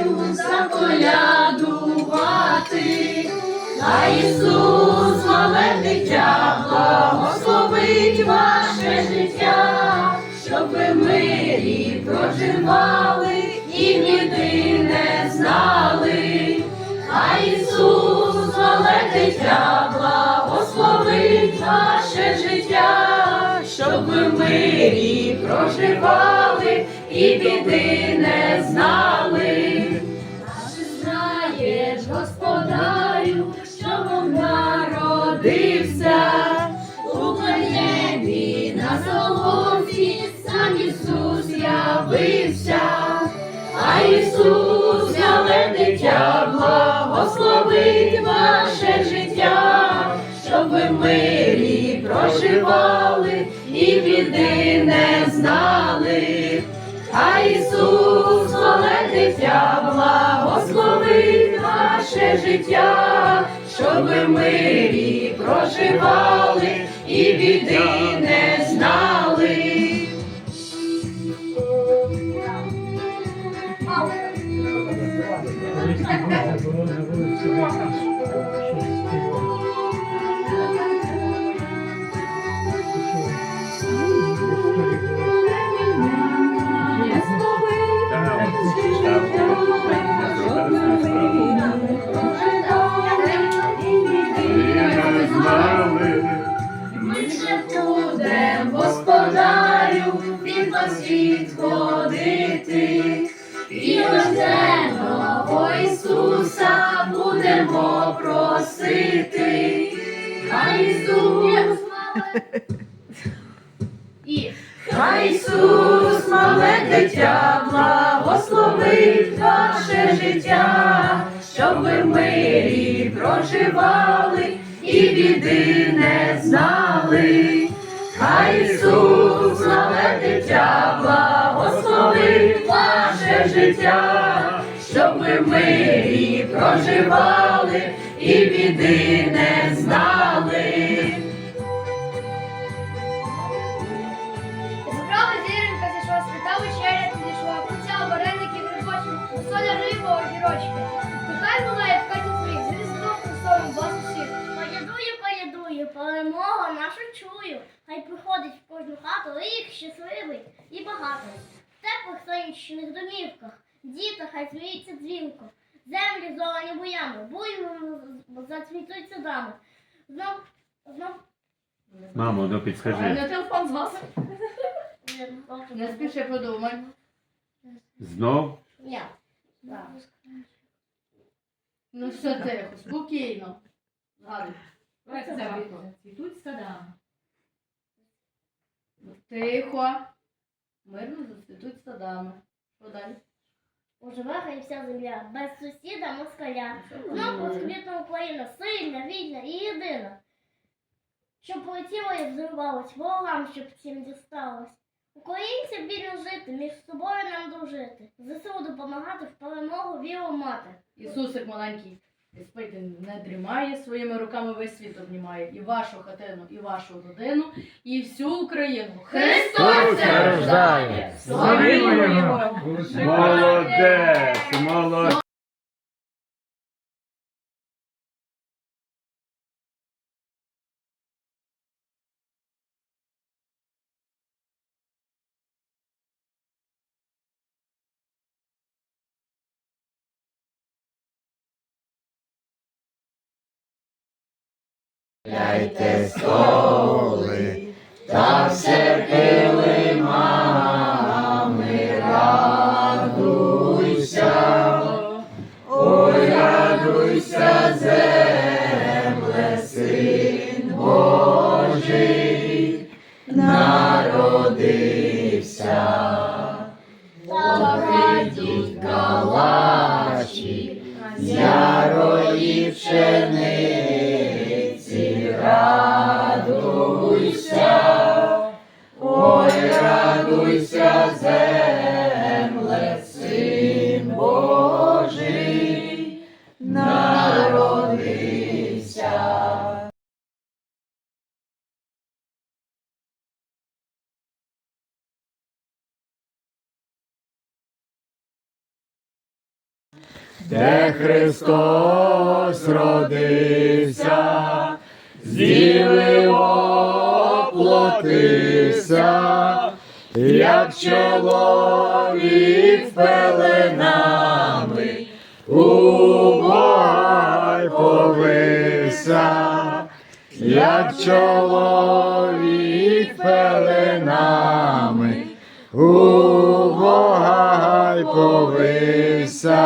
вам, заколядувати. А Ісус, мале дитя, благословить ваше життя, щоб ви мирі проживали і біди не знали. А Ісус, мале дитя, благословить ваше життя, щоб ви мирі проживали і біди не знали. Благословить ваше життя, щоб ви в мирі проживали і біди не знали. А Ісус, мале дитя, благословить ваше життя, щоб в мирі проживали і біди не знали. Відходити. І рожденого Ісуса будемо просити. Хай Ісус, і Хай Ісус, мале дитя, благословить ваше життя, щоб ви в мирі проживали і біди не знали. Хай Ісус, мале дитя, благословить життя, щоб ви в мирі проживали і біди не знали. Зібрала зіронька зійшла, свята вечеря підійшла, куця, вареники, припочив, соля риба, огірочки. Нехай буває в хаті своїх, з різдвом Христовим, вас усіх. Колядую, колядую, перемогу нашу чую. Хай приходить в кожну хату рік щасливий і багатий. В теплих сонячних домівках, діти хай сміються дзвінко. Землі зелені буями, буйно зацвітуть садами. Знов, знов, Мамо, ну А підскажи. на телефон з вас. не Не спіши подумай. Знов? Так. Ну все тихо, спокійно. Згадуй. Цвітуть садами. Тихо. Мирно зацвітуть садами. Що далі? Оживе хай вся земля, без сусіда москаля. Знов розквітна Україна, сильна, вільна і єдина. Щоб полетіло і взривалось, ворогам, щоб всім дісталось. Українцям вільно жити, між собою нам дружити. ЗСУ допомагати в перемогу віру мати. Ісусик маленький, не спити, не дрімає, своїми руками весь світ обнімає. І вашу хатину, і вашу родину, і всю Україну. Христос це рождає! Славімо Його! Молодець! Молодець! Ляйте столи, та все пили мами, радуйся, ой, радуйся, земле, син Божий, народився. Покидіть калачі, з ярої пшениці, де Христос родився, з діви оплотився, як чоловік пеленами, у Бога як чоловік пеленами, у Бога й повився.